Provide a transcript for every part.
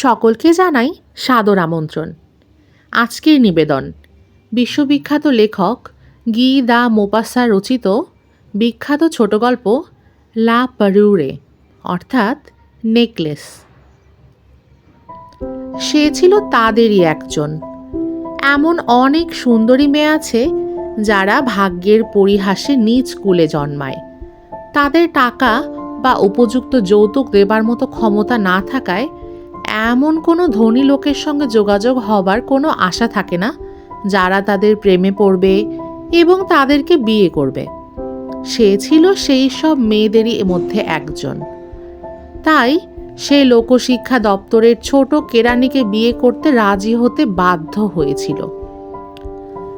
সকলকে জানাই সাদর আমন্ত্রণ। আজকের নিবেদন, বিশ্ববিখ্যাত লেখক গি দা মোপাসা রচিত বিখ্যাত ছোট গল্প লা পারুরে, অর্থাৎ নেকলেস। সে ছিল তাদেরই একজন। এমন অনেক সুন্দরী মেয়ে আছে যারা ভাগ্যের পরিহাসে নিজ কুলে জন্মায়। তাদের টাকা বা উপযুক্ত যৌতুক দেবার মতো ক্ষমতা না থাকায় এমন কোনো ধনী লোকের সঙ্গে যোগাযোগ হবার কোনো আশা থাকে না, যারা তাদের প্রেমে পড়বে এবং তাদেরকে বিয়ে করবে। সে ছিল সেই সব মেয়েদেরই মধ্যে একজন। তাই সে লোকশিক্ষা দপ্তরের ছোট কেরানিকে বিয়ে করতে রাজি হতে বাধ্য হয়েছিল।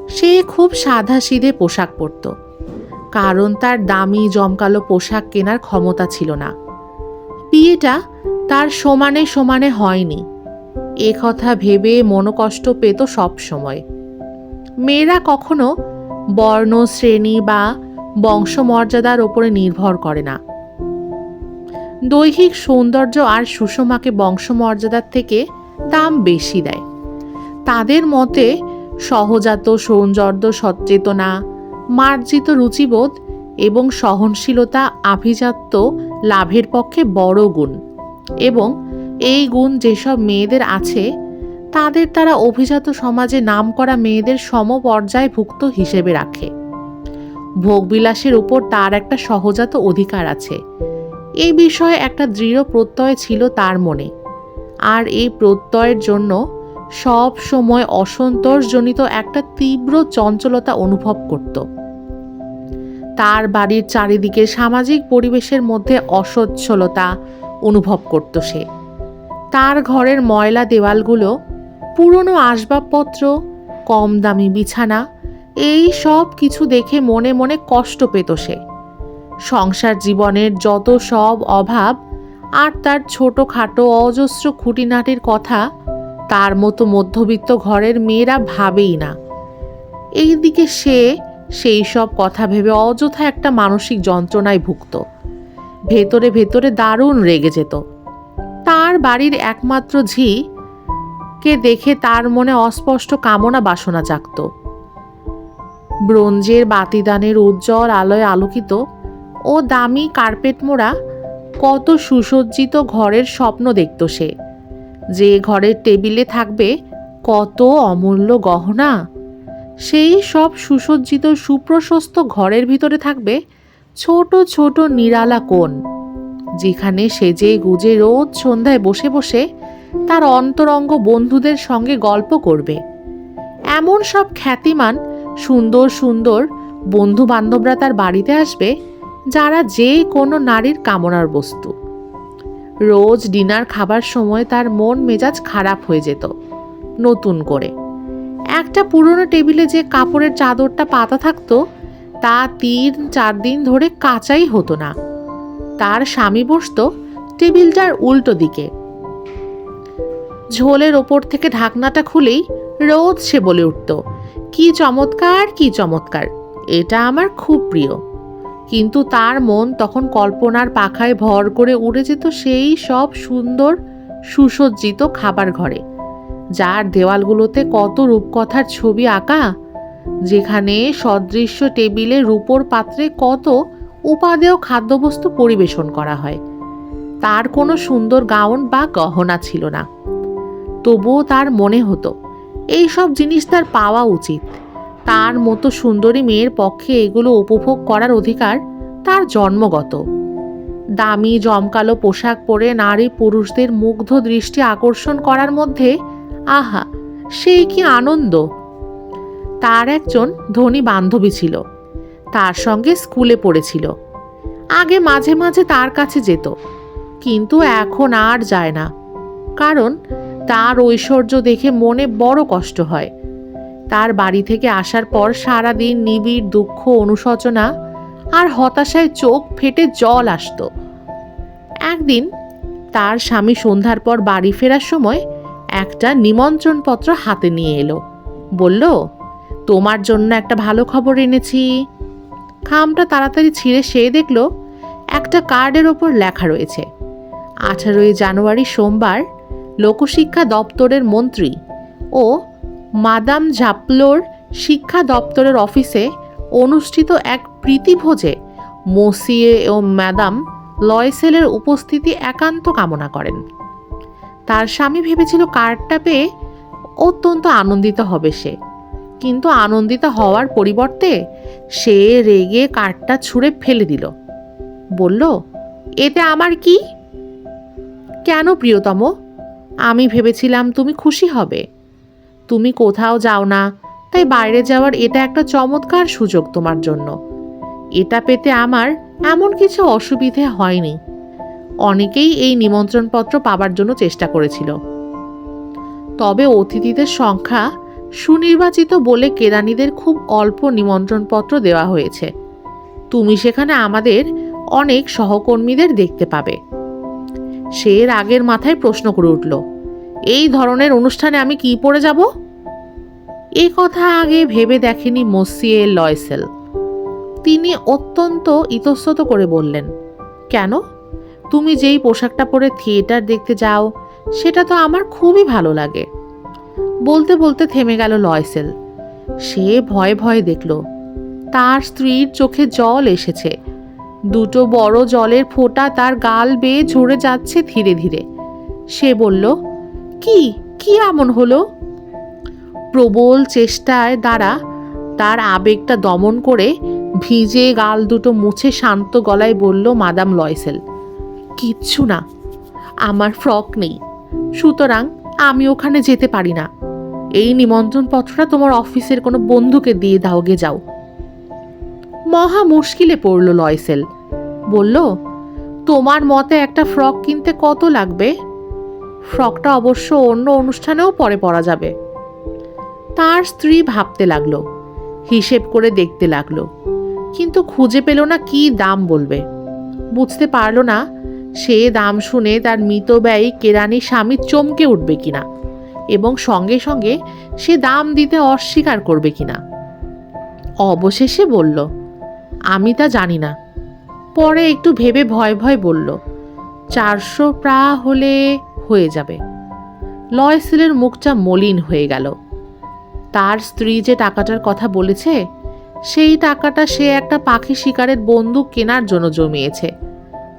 সে খুব সাধাসিধে পোশাক পরত, কারণ তার দামি জমকালো পোশাক কেনার ক্ষমতা ছিল না। বিয়েটা তার সমানে সমানে হয়নি। এ কথা ভেবে মনোকষ্ট পেত সব সময়। মেয়েরা কখনো বর্ণ, শ্রেণি বা বংশমর্যাদার ওপরে নির্ভর করে না। দৈহিক সৌন্দর্য আর সুষমাকে বংশমর্যাদার থেকে দাম বেশি দেয়। তাদের মতে সহজাত, সৌন্দর্য, সচেতনা, মার্জিত রুচিবোধ এবং সহনশীলতা, আভিজাত্য লাভের পক্ষে বড় গুণ। এবং এই গুণ যেসব মেয়েদের আছে, তাদের তারা অভিজাত সমাজে নাম করা মেয়েদের সমপর্যায়ভুক্ত হিসেবে রাখে। ভোগবিলাসের উপর তার একটা সহজাত অধিকার আছে। এই বিষয়ে একটা দৃঢ় প্রত্যয় ছিল তার মনে। আর এই প্রত্যয়ের জন্য সব সময় অসন্তোষজনিত একটা তীব্র চঞ্চলতা অনুভব করত। তার বাড়ির চারিদিকে সামাজিক পরিবেশের মধ্যে অসচ্ছলতা অনুভব করত সে। তার ঘরের ময়লা দেওয়ালগুলো, পুরনো আসবাবপত্র কম দামি বিছানা, এই সব কিছু দেখে মনে মনে কষ্ট পেত সে। সংসার জীবনের যত সব অভাব আর তার ছোটোখাটো অজস্র খুঁটিনাটির কথা তার মতো মধ্যবিত্ত ঘরের মেয়েরা ভাবেই না। এইদিকে সে সেই সব কথা ভেবে অযথা একটা মানসিক যন্ত্রণায় ভুগত। ভেতরে ভেতরে দারুণ রেগে যেত। তার বাড়ির একমাত্র ঝি কে দেখে তার মনে অস্পষ্ট কামনা বাসনা জাগত। ব্রোঞ্জের বাতিদানের উজ্জ্বল আলোয় আলোকিত ও দামি কার্পেট মোড়া কত সুসজ্জিত ঘরের স্বপ্ন দেখত সে। যে ঘরের টেবিলে থাকবে কত অমূল্য গহনা। সেই সব সুসজ্জিত সুপ্রশস্ত ঘরের ভিতরে থাকবে ছোট ছোট নিরালা কোণ, যেখানে সেজে গুজে রোজ সন্ধ্যায় বসে বসে তার অন্তরঙ্গ বন্ধুদের সঙ্গে গল্প করবে। এমন সব খ্যাতিমান, সুন্দর সুন্দর বন্ধু বান্ধবরা তার বাড়িতে আসবে, যারা যে কোনো নারীর কামনার বস্তু। রোজ ডিনার খাবার সময় তার মন মেজাজ খারাপ হয়ে যেত, নতুন করে। একটা পুরনো টেবিলে যে কাপড়ের চাদরটা পাতা থাকতো, তা তিন, চার দিন ধরে কাঁচাই হতো না। তার স্বামী বসত টেবিলটার উল্টো দিকে। ঝোলের ওপর থেকে ঢাকনাটা খুলেই রোজ সে বলে উঠত, কি চমৎকার কি চমৎকার, এটা আমার খুব প্রিয়। কিন্তু তার মন তখন কল্পনার পাখায় ভর করে উড়ে যেত সেই সব সুন্দর, সুসজ্জিত খাবার ঘরে। যার দেওয়ালগুলোতে কত রূপকথার ছবি আঁকা, যেখানে সদৃশ্য টেবিলে রূপোর পাত্রে কত উপাদেয় খাদ্যবস্তু পরিবেশন করা হয়। তার কোনো সুন্দর গাউন বা গহনা ছিল না। তবুও তার মনে হতো, এই সব জিনিস তার পাওয়া উচিত। তার মতো সুন্দরী মেয়ের পক্ষে এগুলো উপভোগ করার অধিকার তার জন্মগত। দামি জমকালো পোশাক পরে নারী পুরুষদের মুগ্ধ দৃষ্টি আকর্ষণ করার মধ্যে আহা সেই কি আনন্দ। তার একজন ধনী বান্ধবী ছিল। তার সঙ্গে স্কুলে পড়েছিল। আগে মাঝে মাঝে তার কাছে যেত। কিন্তু এখন আর যায় না। কারণ তার ঐশ্বর্য দেখে মনে বড় কষ্ট হয়। তার বাড়ি থেকে আসার পর সারাদিন নিবিড় দুঃখ, অনুশোচনা আর হতাশায় চোখ ফেটে জল আসত। একদিন তার স্বামী সন্ধ্যার পর বাড়ি ফেরার সময় একটা নিমন্ত্রণপত্র হাতে নিয়ে এলো। বলল, তোমার জন্য একটা ভালো খবর এনেছি। খামটা তাড়াতাড়ি ছিঁড়ে সে দেখল, একটা কার্ডের ওপর লেখা রয়েছে। আঠারোই জানুয়ারি সোমবার, লোকশিক্ষা দপ্তরের মন্ত্রী ও মাদাম ঝাপলোর শিক্ষা দপ্তরের অফিসে অনুষ্ঠিত এক প্রীতিভোজে মসিয়ে ও ম্যাডাম লয়সেলের উপস্থিতি একান্ত কামনা করেন। তার স্বামী ভেবেছিল কার্ডটা পেয়ে অত্যন্ত আনন্দিত হবে সে। কিন্তু আনন্দিত হওয়ার পরিবর্তে সে রেগে কার্ডটা ছুঁড়ে ফেলে দিল। বলল, এতে আমার কি? কেন প্রিয়তম? আমি ভেবেছিলাম তুমি খুশি হবে। তুমি কোথাও যাও না, তাই বাইরে যাওয়ার এটা একটা চমৎকার সুযোগ তোমার জন্য। এটা পেতে আমার এমন কিছু অসুবিধে হয়নি। অনেকেই এই নিমন্ত্রণপত্র পাবার জন্য চেষ্টা করেছিল। তবে অতিথিদের সংখ্যা সুনির্বাচিত বলে কেরানিদের খুব অল্প নিমন্ত্রণপত্র দেওয়া হয়েছে। তুমি সেখানে আমাদের অনেক সহকর্মীদের দেখতে পাবে। সে রাগের মাথায় প্রশ্ন করে উঠল, এই ধরনের অনুষ্ঠানে আমি কি পড়ে যাব? এই কথা আগে ভেবে দেখেনি মসিয়ে লয়সেল। তিনি অত্যন্ত ইতস্তত করে বললেন, কেন? তুমি যেই পোশাকটা পরে থিয়েটার দেখতে যাও, সেটা তো আমার খুবই ভালো লাগে। বলতে বলতে থেমে গেল লয়সেল। সে ভয়ে ভয়ে দেখল, তার স্ত্রীর চোখে জল এসেছে। দুটো বড় জলের ফোঁটা তার গাল বেয়ে ঝরে যাচ্ছে ধীরে ধীরে। সে বলল, কি কি এমন হলো? প্রবল চেষ্টায় দ্বারা তার আবেগটা দমন করে ভিজে গাল দুটো মুছে শান্ত গলায় বলল মাদাম লয়সেল কিচ্ছু না। আমার ফ্রক নেই। সুতরাং আমি ওখানে যেতে পারি না। এই নিমন্ত্রণপত্রটা তোমার অফিসের কোনো বন্ধুকে দিয়ে দাও, গে যাও। মহা মুশকিলে পড়ল লয়সেল। বলল, তোমার মতে একটা ফ্রক কিনতে কত লাগবে? ফ্রকটা অবশ্য অন্য অনুষ্ঠানেও পরে পরা যাবে। তার স্ত্রী ভাবতে লাগল, হিসেব করে দেখতে লাগল, কিন্তু খুঁজে পেল না কি দাম বলবে। বুঝতে পারল না সে দাম শুনে তার মিতব্যয়ী কেরানি স্বামী চমকে উঠবে কিনা? এবং সঙ্গে সঙ্গে সে দাম দিতে অস্বীকার করবে কিনা? অবশেষে বলল, আমি তা জানি না। পরে একটু ভেবে ভয় ভয় বলল, চারশো প্রা হলে হয়ে যাবে। লয়সেলের মুখটা মলিন হয়ে গেল। তার স্ত্রী যে টাকাটার কথা বলেছে, সেই টাকাটা সে একটা পাখি শিকারের বন্দুক কেনার জন্য জমিয়েছে।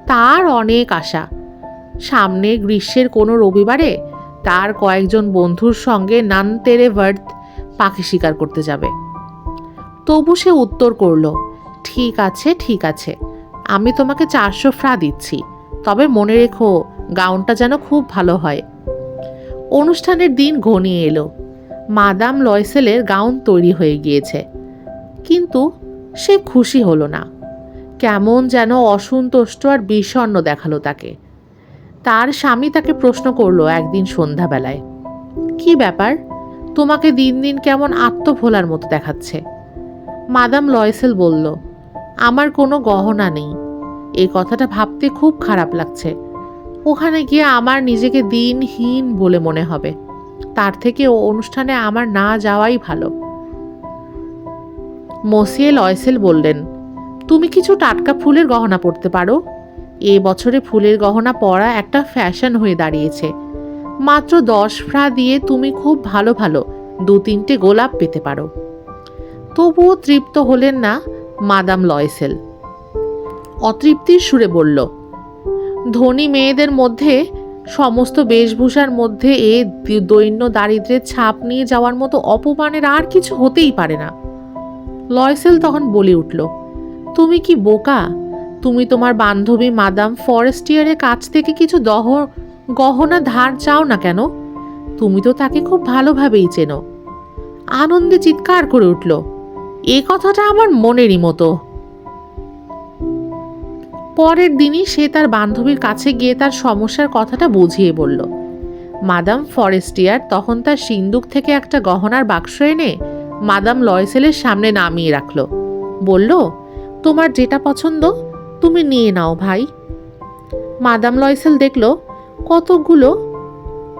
তার অনেক আশা। সামনে গ্রীষ্মের কোনো রবিবারে তার কয়েকজন বন্ধুর সঙ্গে নানতেরে ভার্থ পাখি শিকার করতে যাবে। তবু সে উত্তর করল, ঠিক আছে ঠিক আছে, আমি তোমাকে চারশো ফ্রা দিচ্ছি, তবে মনে রেখো গাউনটা যেন খুব ভালো হয়। অনুষ্ঠানের দিন ঘনিয়ে এলো। মাদাম লয়সেলের গাউন তৈরি হয়ে গিয়েছে। কিন্তু সে খুশি হলো না। কেমন যেন অসন্তুষ্ট আর বিষণ্ণ দেখাল তাকে। তার স্বামী তাকে প্রশ্ন করল একদিন সন্ধ্যাবেলায়, কি ব্যাপার? তোমাকে দিন দিন কেমন আত্মভোলার মতো দেখাচ্ছে? মাদাম লয়সেল বলল, আমার কোনো গহনা নেই। এই কথাটা ভাবতে খুব খারাপ লাগছে। ওখানে গিয়ে আমার নিজেকে দিনহীন বলে মনে হবে। তার থেকে ও অনুষ্ঠানে আমার না যাওয়াই ভালো। মসিয়ে লয়সেল বললেন তুমি কিছু টাটকা ফুলের গহনা পরতে পারো। এ বছরে ফুলের গহনা পরা একটা ফ্যাশন হয়ে দাঁড়িয়েছে। মাত্র দশ ফ্রা দিয়ে তুমি খুব ভালো ভালো দু তিনটে গোলাপ পেতে পারো। তবুও তৃপ্ত হলেন না মাদাম লয়সেল। অতৃপ্তির সুরে বলল, ধনী মেয়েদের মধ্যে, সমস্ত বেশভূষার মধ্যে এ দৈন্য দারিদ্রের ছাপ নিয়ে যাওয়ার মতো অপমানের আর কিছু হতেই পারে না। লয়সেল তখন বলে উঠল তুমি কি বোকা? তুমি তোমার বান্ধবী মাদাম ফরেস্টিয়ারের কাছ থেকে কিছু দহ গহনা ধার চাও না কেন? তুমি তো তাকে খুব ভালোভাবেই চেনো। আনন্দে চিৎকার করে উঠল, এ কথাটা আমার মনেরই মতো। পরের দিনই সে তার বান্ধবীর কাছে গিয়ে তার সমস্যার কথাটা বুঝিয়ে বলল, মাদাম ফরেস্টিয়ার তখন তার সিন্দুক থেকে একটা গহনার বাক্স এনে মাদাম লয়সেলের সামনে নামিয়ে রাখল। বলল তোমার যেটা পছন্দ, তুমি নিয়ে নাও ভাই। মাদাম লয়সেল দেখল, কতগুলো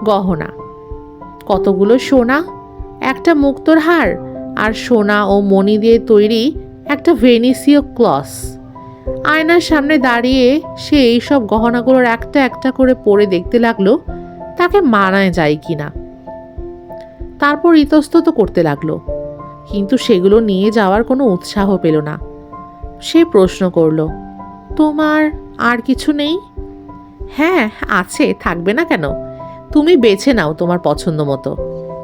গহনা। কতগুলো সোনা, একটা মুক্তোর হার, আর সোনা ও মণি দিয়ে তৈরি একটা ভেনিসীয় ক্লস। আয়নার সামনে দাঁড়িয়ে সে এইসব গহনাগুলোর একটা একটা করে পরে দেখতে লাগল, তাকে মানায় যায় কি না তারপর ইতস্তত করতে লাগল, কিন্তু সেগুলো নিয়ে যাওয়ার কোনো উৎসাহ পেল না। সে প্রশ্ন করল, তোমার আর কিছু নেই? হ্যাঁ আছে, থাকবে না কেন? তুমি বেছে নাও তোমার পছন্দ মতো।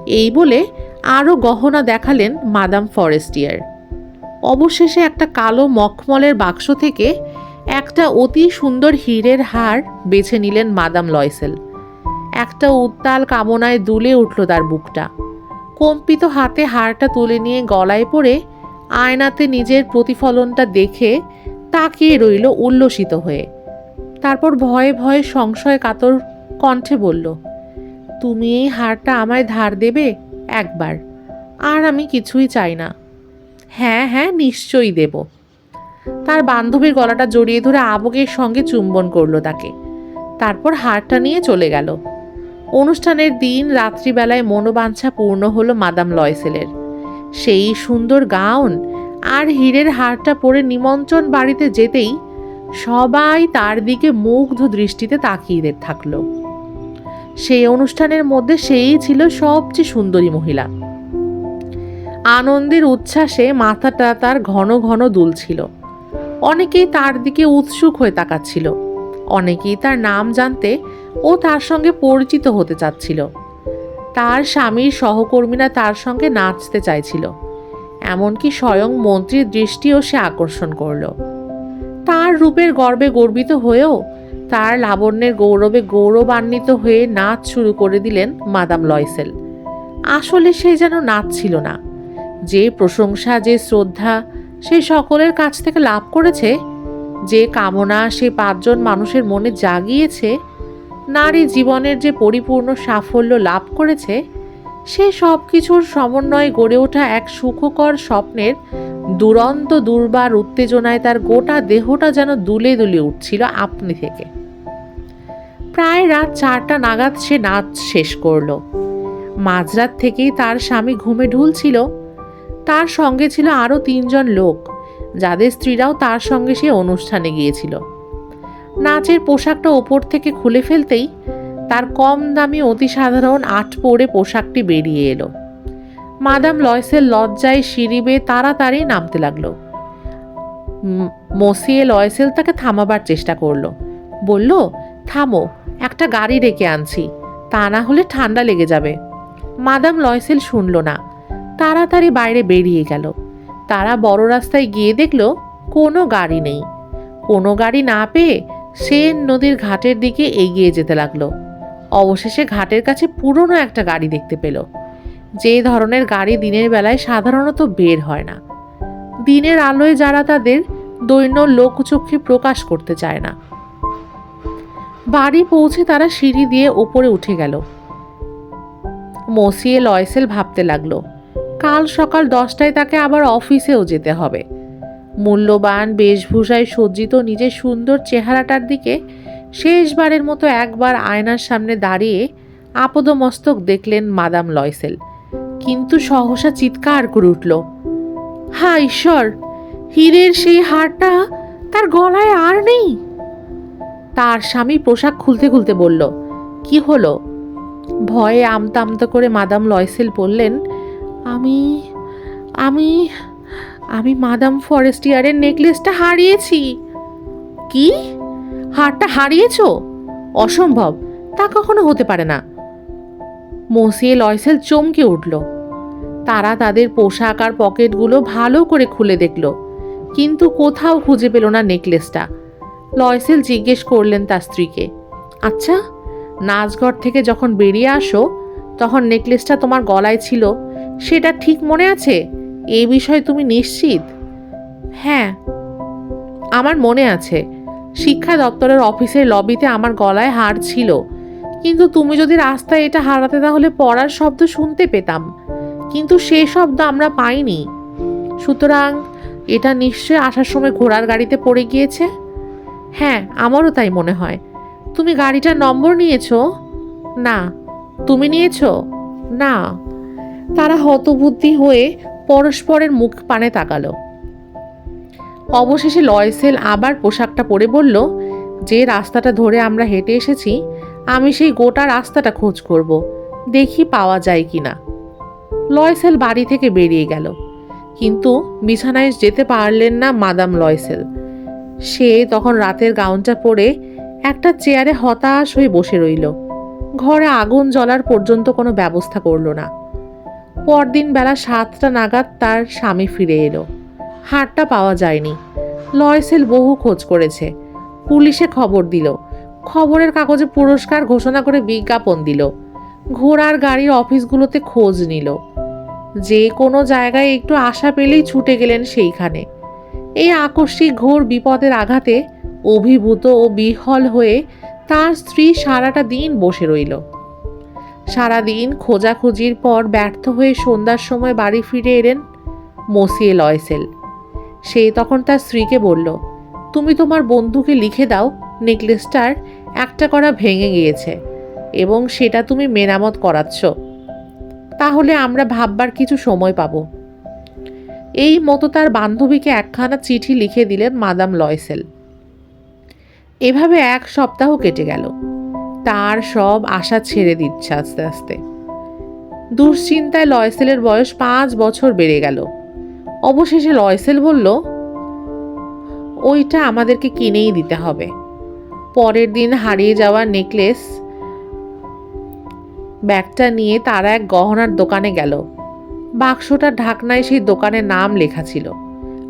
এই বলে আরও গহনা দেখালেন মাদাম ফরেস্টিয়ার। অবশেষে একটা কালো মখমলের বাক্স থেকে একটা অতি সুন্দর হীরের হার বেছে নিলেন মাদাম লয়সেল। একটা উত্তাল কামনায় দুলে উঠল তার বুকটা। কম্পিত হাতে হারটা তুলে নিয়ে গলায় পড়ে আয়নাতে নিজের প্রতিফলনটা দেখে তাকিয়ে রইল উল্লসিত হয়ে। তারপর ভয়ে ভয়ে সংশয় কাতর কণ্ঠে বলল, তুমি এই হারটা আমায় ধার দেবে একবার, আর আমি কিছুই চাই না। হ্যাঁ হ্যাঁ নিশ্চয়ই দেব। তার বান্ধবীর গলাটা জড়িয়ে ধরে আবগের সঙ্গে চুম্বন করল তাকে। তারপর হারটা নিয়ে চলে গেল। অনুষ্ঠানের দিন রাত্রিবেলায় মনোবাঞ্ছা পূর্ণ হলো মাদাম লয়সেলের। সেই সুন্দর গাউন আর হীরের হারটা পরে নিমন্ত্রণ বাড়িতে যেতেই সবাই তার দিকে মুগ্ধ দৃষ্টিতে তাকিয়ে থাকল। সেই অনুষ্ঠানের মধ্যে সেই ছিল সবচেয়ে সুন্দরী মহিলা। আনন্দের উচ্ছ্বাসে মাথাটা তার ঘন ঘন দুলছিল। অনেকেই তার দিকে উৎসুক হয়ে তাকাচ্ছিল। অনেকেই তার নাম জানতে ও তার সঙ্গে পরিচিত হতে চাচ্ছিল। তার স্বামীর সহকর্মীরা তার সঙ্গে নাচতে চাইছিল। এমনকি স্বয়ং মন্ত্রীর দৃষ্টিও সে আকর্ষণ করল। তার রূপের গর্বে গর্বিত হয়েও তার লাবণ্যের গৌরবে গৌরবান্বিত হয়ে নাচ শুরু করে দিলেন মাদাম লয়সেল। আসলে সে যেন নাচ ছিল না। যে প্রশংসা, যে শ্রদ্ধা সে সকলের কাছ থেকে লাভ করেছে, যে কামনা সে পাঁচজন মানুষের মনে জাগিয়েছে নারী জীবনের যে পরিপূর্ণ সাফল্য লাভ করেছে, সে সব কিছুর সমন্বয়ে গড়ে ওঠা এক সুখকর স্বপ্নের দুরন্ত দুর্বার উত্তেজনায় তার গোটা দেহটা যেন দুলে দুলে উঠছিল আপনি থেকে। প্রায় রাত চারটা নাগাদ সে নাচ শেষ করল। মাঝরাত থেকেই তার স্বামী ঘুমে ঢুলছিল। তার সঙ্গে ছিল আরও তিনজন লোক, যাদের স্ত্রীরাও তার সঙ্গে সে অনুষ্ঠানে গিয়েছিল। নাচের পোশাকটা ওপর থেকে খুলে ফেলতেই তার কম দামি অতি সাধারণ আট পরে পোশাকটি বেরিয়ে এলো। মাদাম লয়সেল লজ্জায় সিঁড়ি বেয়ে তাড়াতাড়ি নামতে লাগল। মসিয়ে লয়সেল তাকে থামাবার চেষ্টা করল। বলল, থামো, একটা গাড়ি ডেকে আনছি, তা না হলে ঠান্ডা লেগে যাবে। মাদাম লয়সেল শুনল না। তাড়াতাড়ি বাইরে বেরিয়ে গেল। তারা বড় রাস্তায় গিয়ে দেখল, কোনো গাড়ি নেই। কোনো গাড়ি না পেয়ে সেন নদীর ঘাটের দিকে এগিয়ে যেতে লাগল। অবশেষে ঘাটের কাছে পুরনো একটা গাড়ি দেখতে পেল। যে ধরনের গাড়ি দিনের বেলায় সাধারণত বের হয় না। দিনের আলোয় যারা তাদের দৈন্য লোকচক্ষে প্রকাশ করতে চায় না। বাড়ি পৌঁছে তারা সিঁড়ি দিয়ে ওপরে উঠে গেল। মসিয়ে লয়সেল ভাবতে লাগল, কাল সকাল দশটায় তাকে আবার অফিসেও যেতে হবে। মূল্যবান বেশভূষায় সজ্জিত নিজের সুন্দর চেহারাটার দিকে শেষবারের মতো একবার আয়নার সামনে দাঁড়িয়ে আপদমস্তক দেখলেন মাদাম লয়সেল। কিন্তু সহসা চিৎকার করে উঠল, হা, ঈশ্বর, হীরের সেই হারটা তার গলায় আর নেই? তার স্বামী পোশাক খুলতে খুলতে বলল, কি হলো? ভয়ে আমতা আমতা করে মাদাম লয়সেল বললেন, আমি আমি আমি মাদাম ফরেস্টিয়ারের নেকলেসটা হারিয়েছি। কি? হারটা হারিয়েছ? অসম্ভব, তা কখনো হতে পারে না। মসিয়ে লয়সেল চমকে উঠল। তারা তাদের পোশাক আর পকেটগুলো ভালো করে খুলে দেখল, কিন্তু কোথাও খুঁজে পেল না নেকলেসটা। লয়সেল জিজ্ঞেস করলেন তার স্ত্রীকে আচ্ছা নাচঘর থেকে যখন বেরিয়ে আসো, তখন নেকলেসটা তোমার গলায় ছিল, সেটা ঠিক মনে আছে? এই বিষয়ে তুমি নিশ্চিত? হ্যাঁ। আমার মনে আছে, শিক্ষা দপ্তরের অফিসের লবিতে আমার গলায় হার ছিল। কিন্তু তুমি যদি রাস্তায় এটা হারাতে তাহলে পড়ার শব্দ শুনতে পেতাম। কিন্তু সে শব্দ আমরা পাইনি। সুতরাং এটা নিশ্চয়ই আসার সময় ঘোড়ার গাড়িতে পড়ে গিয়েছে? হ্যাঁ আমারও তাই মনে হয়। তুমি গাড়িটার নম্বর নিয়েছো? না। তুমি নিয়েছো? না। তারা হতবুদ্ধি হয়ে পরস্পরের মুখ পানে তাকালো। অবশেষে লয়সেল আবার পোশাকটা পরে বলল, যে রাস্তাটা ধরে আমরা হেঁটে এসেছি, আমি সেই গোটা রাস্তাটা খোঁজ করব, দেখি পাওয়া যায় কি না লয়সেল বাড়ি থেকে বেরিয়ে গেল। কিন্তু বিছানায় যেতে পারলেন না মাদাম লয়সেল। সে তখন রাতের গাউনটা পরে একটা চেয়ারে হতাশ হয়ে বসে রইল। ঘরে আগুন জ্বলার পর্যন্ত কোনো ব্যবস্থা করল না। পরদিন বেলা সাতটা নাগাদ তার স্বামী ফিরে এলো। হাটটা পাওয়া যায়নি। লয়সেল বহু খোঁজ করেছে। পুলিশে খবর দিল। খবরের কাগজে পুরস্কার ঘোষণা করে বিজ্ঞাপন দিল। ঘোড়ার গাড়ির অফিসগুলোতে খোঁজ নিল। যে কোনো জায়গায় একটু আশা পেলেই ছুটে গেলেন সেইখানে। এই আকস্মিক ঘোর বিপদের আঘাতে অভিভূত ও বিহল হয়ে তার স্ত্রী সারাটা দিন বসে রইল। সারাদিন খোঁজাখুঁজির পর ব্যর্থ হয়ে সন্ধ্যার সময় বাড়ি ফিরে এলেন মসিয়ে লয়সেল। সে তখন তার স্ত্রীকে বলল, তুমি তোমার বন্ধুকে লিখে দাও, নেকলেসটার একটা করা ভেঙে গিয়েছে এবং সেটা তুমি মেরামত করাচ্ছ। তাহলে আমরা ভাববার কিছু সময় পাব। এই মতো তার বান্ধবীকে একখানা চিঠি লিখে দিলেন মাদাম লয়সেল। এভাবে এক সপ্তাহ কেটে গেল। তার সব আশা ছেড়ে দিচ্ছে আস্তে আস্তে। দুশ্চিন্তায় লয়সেলের বয়স পাঁচ বছর বেড়ে গেল। অবশেষে লয়সেল বলল, ওইটা আমাদেরকে কিনেই দিতে হবে। পরের দিন হারিয়ে যাওয়া নেকলেস ব্যাগটা নিয়ে তারা এক গহনার দোকানে গেল। বাক্সটার ঢাকনায় সেই দোকানের নাম লেখা ছিল।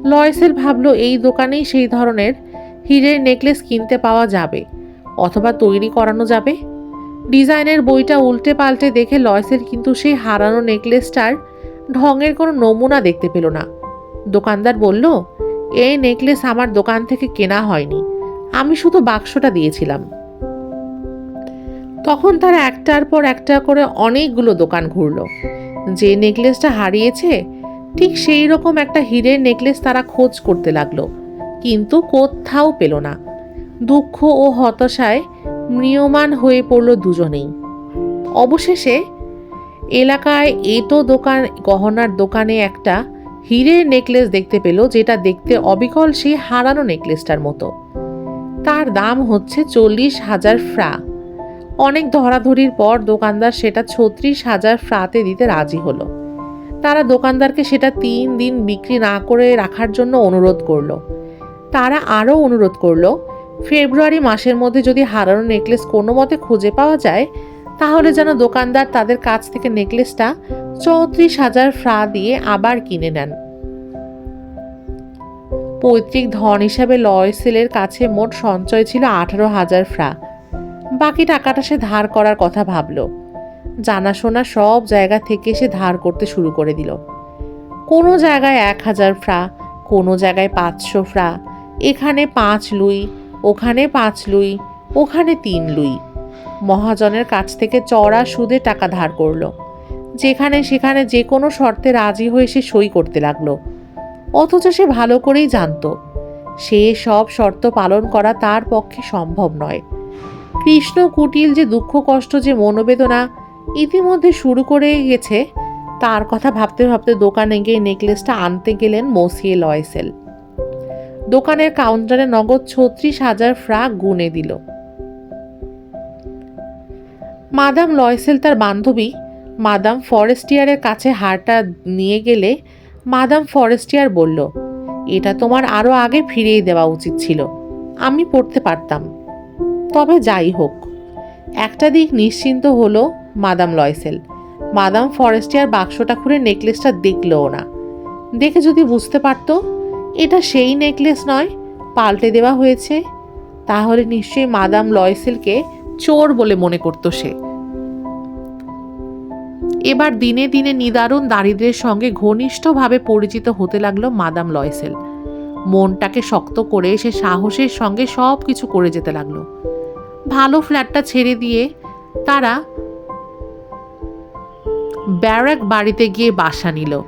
লয়সেল ভাবলো, এই দোকানেই সেই ধরনের হিরের নেকলেস কিনতে পাওয়া যাবে। অথবা তৈরি করানো যাবে? ডিজাইনের বইটা উল্টে পাল্টে দেখে লয়সেল কিন্তু সেই হারানো নেকলেসটার ঢঙের কোনো নমুনা দেখতে পেল না। দোকানদার বলল, এই নেকলেস আমার দোকান থেকে কেনা হয়নি। আমি শুধু বাক্সটা দিয়েছিলাম। তখন তারা একটার পর একটা করে অনেকগুলো দোকান ঘুরলো। যে নেকলেসটা হারিয়েছে, ঠিক সেই রকম একটা হীরের নেকলেস তারা খোঁজ করতে লাগল। কিন্তু কোথাও পেল না। দুঃখ ও হতাশায় ম্রিয়মান হয়ে পড়ল দুজনেই। অবশেষে এলাকায় এটো দোকান, গহনার দোকানে একটা হীরের নেকলেস দেখতে পেল, যেটা দেখতে অবিকল সেই হারানো নেকলেসটার মতো। তার দাম হচ্ছে চল্লিশ হাজার ফ্রা। অনেক ধরাধরির পর দোকানদার সেটা ছত্রিশ হাজার ফ্রাতে দিতে রাজি হলো। তারা দোকানদারকে সেটা তিন দিন বিক্রি না করে রাখার জন্য অনুরোধ করল। তারা আরও অনুরোধ করল ফেব্রুয়ারি মাসের মধ্যে যদি হারানো নেকলেস কোনো মতে খুঁজে পাওয়া যায়, তাহলে যেন দোকানদার তাদের কাছ থেকে নেকলেসটা চৌত্রিশ হাজার ফ্রা দিয়ে আবার কিনে নেন। পৈতৃক ধন হিসাবে লয়সেলের কাছে মোট সঞ্চয় ছিল আঠারো হাজার ফ্রা। বাকি টাকাটা সে ধার করার কথা ভাবল। জানাশোনা সব জায়গা থেকে সে ধার করতে শুরু করে দিল। কোনো জায়গায় এক হাজার ফ্রা, কোনো জায়গায় পাঁচশো ফ্রা, এখানে পাঁচ লুই ওখানে পাঁচ লুই, ওখানে তিন লুই। মহাজনের কাছ থেকে চড়া সুদে টাকা ধার করল। যেখানে সেখানে যে কোনো শর্তে রাজি হয়ে সে সই করতে লাগল। অথচ সে ভালো করেই জানতো, সে সব শর্ত পালন করা তার পক্ষে সম্ভব নয়। কৃষ্ণ কুটিল যে দুঃখ কষ্ট যে মনোবেদনা ইতিমধ্যে শুরু করে গেছে, তার কথা ভাবতে ভাবতে দোকানে গিয়ে নেকলেসটা আনতে গেলেন মসিয়ে লয়সেল। দোকানের কাউন্টারে নগদ ছত্রিশ হাজার ফ্রাক গুনে দিল। মাদাম লয়সেল তার বান্ধবী, মাদাম ফরেস্টিয়ারের কাছে হারটা নিয়ে গেলে মাদাম ফরেস্টিয়ার বলল, এটা তোমার আরও আগে ফিরিয়ে দেওয়া উচিত ছিল। আমি পড়তে পারতাম। তবে যাই হোক। একটা দিক নিশ্চিন্ত হলো মাদাম লয়সেল। মাদাম ফরেস্টিয়ার বাক্সটা খুলে নেকলেসটা দেখলও না। দেখে যদি বুঝতে পারতো এটা সেই নেকলেস নয়, পাল্টে দেওয়া হয়েছে। তাহলে নিশ্চয়ই মাদাম লয়সেলকে চোর বলে মনে করতো সে। এবার দিনে দিনে নিদারুণ দারিদ্রের সঙ্গে ঘনিষ্ঠভাবে পরিচিত হতে লাগল মাদাম লয়সেল। মনটাকে শক্ত করে সে সাহসের সঙ্গে সব কিছু করে যেতে লাগল। ভালো ফ্ল্যাটটা ছেড়ে দিয়ে তারা ব্যারাক বাড়িতে গিয়ে বাসা নিল।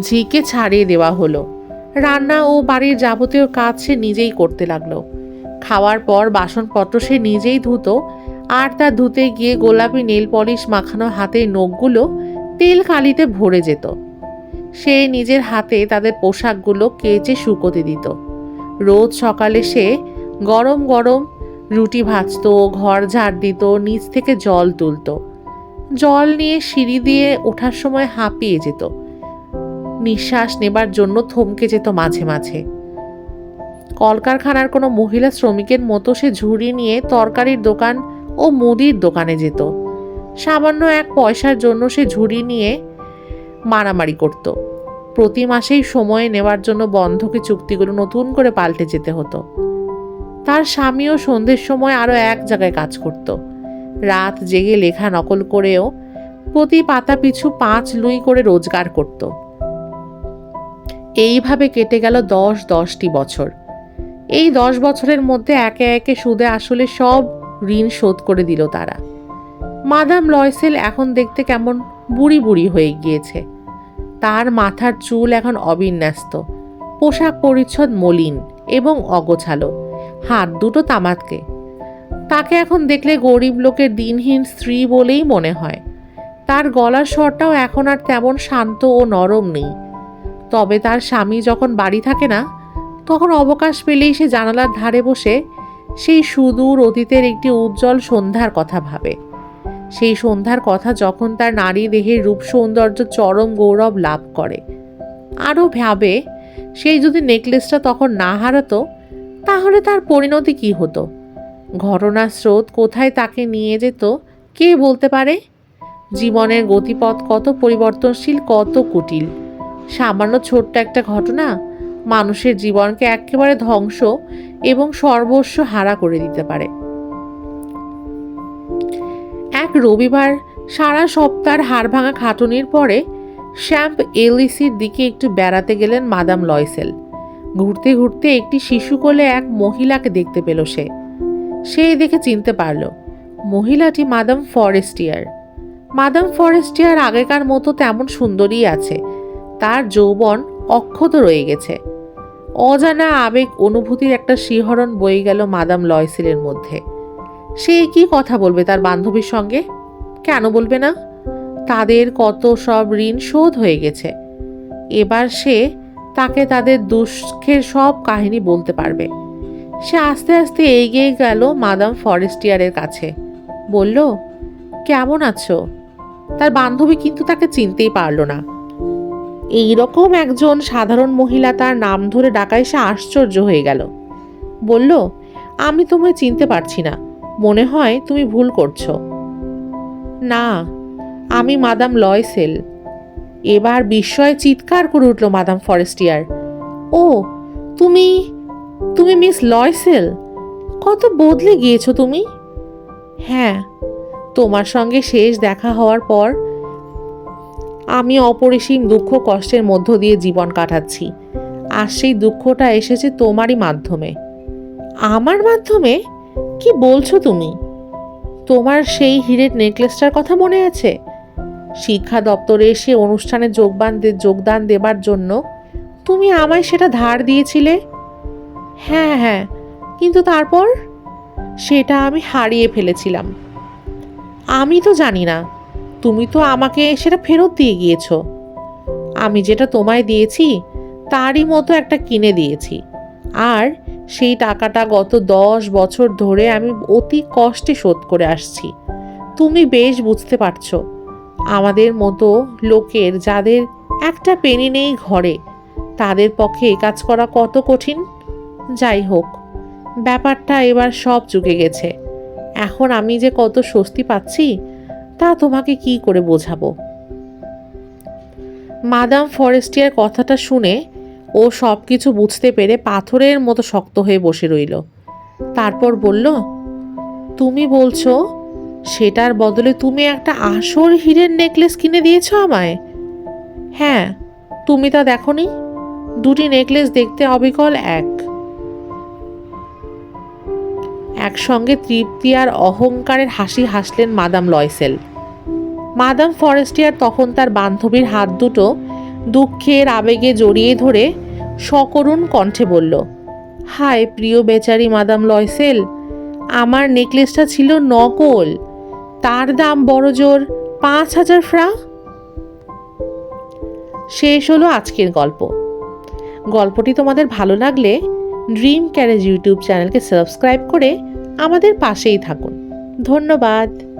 ঝিকে ছাড়িয়ে দেওয়া হলো। রান্না ও বাড়ির যাবতীয় কাজ সে নিজেই করতে লাগল। খাওয়ার পর বাসনপত্র সে নিজেই ধুতো, আর তা ধুতে গিয়ে গোলাপি নীল পলিশ মাখানো হাতে নখগুলো তেল কালিতে ভরে যেত। সে নিজের হাতে তাদের পোশাকগুলো কেচে শুকোতে দিত। রোজ সকালে সে গরম গরম রুটি ভাজতো, ঘর ঝাড় দিত, নিচ থেকে জল তুলতো। জল নিয়ে সিঁড়ি দিয়ে ওঠার সময় হাঁপিয়ে যেত। নিঃশ্বাস নেবার জন্য থমকে যেত মাঝে মাঝে। কলকারখানার কোনো মহিলা শ্রমিকের মতো সে ঝুড়ি নিয়ে তরকারির দোকান ও মুদির দোকানে যেত। সামান্য এক পয়সার জন্য সে ঝুড়ি নিয়ে মারামারি করত। প্রতি মাসেই সময় নেওয়ার জন্য বন্ধকি চুক্তিগুলো নতুন করে পাল্টে যেতে হতো। তার স্বামীও সন্ধ্যের সময় আরও এক জায়গায় কাজ করত। রাত জেগে লেখা নকল করেও প্রতি পাতা পিছু পাঁচ লুই করে রোজগার করত। এইভাবে কেটে গেল দশ দশটি বছর। এই দশ বছরের মধ্যে একে একে সুদে আসলে সব ঋণ শোধ করে দিল তারা। মাদাম লয়সেল এখন দেখতে কেমন বুড়ি বুড়ি হয়ে গিয়েছে। তার মাথার চুল এখন অবিন্যস্ত। পোশাক পরিচ্ছদ মলিন এবং অগোছালো। হাত দুটো তামাতকে তাকে এখন দেখলে গরিব লোকের দিনহীন স্ত্রী বলেই মনে হয়। তার গলার স্বরটাও এখন আর তেমন শান্ত ও নরম নেই। তবে তার স্বামী যখন বাড়ি থাকে না, তখন অবকাশ পেলেই সে জানালার ধারে বসে সেই সুদূর অতীতের একটি উজ্জ্বল সন্ধ্যার কথা ভাবে। সেই সন্ধ্যার কথা যখন তার নারী দেহের রূপ সৌন্দর্য চরম গৌরব লাভ করে। আরও ভাবে, সেই যদি নেকলেসটা তখন না হারাতো, তাহলে তার পরিণতি কি হতো? ঘটনার স্রোত কোথায় তাকে নিয়ে যেত, কে বলতে পারে? জীবনের গতিপথ কত পরিবর্তনশীল, কত কুটিল। সামান্য ছোট্ট একটা ঘটনা মানুষের জীবনকে একেবারে ধ্বংস এবং সর্বস্ব হারা করে দিতে পারে। এক রবিবার সারা সপ্তাহ হাড় ভাঙা খাটুনির পরে শ্যাম্প এলইসির দিকে একটু বেড়াতে গেলেন মাদাম লয়সেল। ঘুরতে ঘুরতে একটি শিশু কোলে এক মহিলাকে দেখতে পেল সে। সে দেখে চিনতে পারল, মহিলাটি মাদাম ফরেস্টিয়ার। মাদাম ফরেস্টিয়ার আগেকার মতো তেমন সুন্দরী আছে তার যৌবন অক্ষত রয়ে গেছে। অজানা আবেগ অনুভূতির একটা শিহরণ বয়ে গেল মাদাম লয়সিলের মধ্যে। সে কি কথা বলবে তার বান্ধবীর সঙ্গে? কেন বলবে না? তাদের কত সব ঋণ শোধ হয়ে গেছে। এবার সে তাকে তাদের দুঃখের সব কাহিনী বলতে পারবে। সে আস্তে আস্তে এগিয়ে গেল মাদাম ফরেস্টিয়ারের কাছে। বলল, কেমন আছো? তার বান্ধবী কিন্তু তাকে চিনতেই পারল না। এই রকম একজন সাধারণ মহিলা তার নাম ধরে ডাকায় সে আশ্চর্য হয়ে গেল। বলল, আমি তোমায় চিনতে পারছি না। মনে হয় তুমি ভুল করছ। না, আমি মাদাম লয়সেল। এবার বিস্ময়ে চিৎকার করে উঠল মাদাম ফরেস্টিয়ার। ও, তুমি তুমি মিস লয়সেল? কত বদলে গিয়েছো তুমি? হ্যাঁ তোমার সঙ্গে শেষ দেখা হওয়ার পর আমি অপরিসীম দুঃখ কষ্টের মধ্য দিয়ে জীবন কাটাচ্ছি। আর সেই দুঃখটা এসেছে তোমারই মাধ্যমে। আমার মাধ্যমে? কি বলছো তুমি? তোমার সেই হিরের নেকলেসটার কথা মনে আছে? শিক্ষা দপ্তরে এসে অনুষ্ঠানে যোগদান যোগদান দেবার জন্য তুমি আমায় সেটা ধার দিয়েছিলে? হ্যাঁ হ্যাঁ। কিন্তু তারপর? সেটা আমি হারিয়ে ফেলেছিলাম। আমি তো জানি না। তুমি তো আমাকে সেটা ফেরত দিয়ে গিয়েছো। আমি যেটা তোমায় দিয়েছি, তারই মতো একটা কিনে দিয়েছি। আর সেই টাকাটা গত দশ বছর ধরে আমি অতি কষ্টে শোধ করে আসছি। তুমি বেশ বুঝতে পারছ, আমাদের মতো লোকের যাদের একটা পেনি নেই ঘরে, তাদের পক্ষে কাজ করা কত কঠিন? যাই হোক, ব্যাপারটা এবার সব চুকে গেছে। এখন আমি যে কত স্বস্তি পাচ্ছি তা তোমাকে কি করে বোঝাবো? মাদাম ফরেস্টিয়ার কথাটা শুনে ও সব কিছু বুঝতে পেরে পাথরের মতো শক্ত হয়ে বসে রইল। তারপর বলল, তুমি বলছো, সেটার বদলে তুমি একটা আসল হীরের নেকলেস কিনে দিয়েছ আমায়? হ্যাঁ তুমি তা দেখনি? দুটি নেকলেস দেখতে অবিকল এক। একসঙ্গে তৃপ্তি আর অহংকারের হাসি হাসলেন মাদাম লয়সেল। মাদাম ফরেস্টিয়ার তখন তার বান্ধবীর হাত দুটো দুঃখের আবেগে জড়িয়ে ধরে সকরুণ কণ্ঠে বলল, হায় প্রিয় বেচারি মাদাম লয়সেল, আমার নেকলেসটা ছিল নকল। তার দাম বড় জোর পাঁচ হাজার ফ্রা শেষ হলো আজকের গল্প। গল্পটি তোমাদের ভালো লাগলে ড্রিম ক্যারেজ ইউটিউব চ্যানেলকে সাবস্ক্রাইব করে আমাদের পাশেই থাকুন। ধন্যবাদ।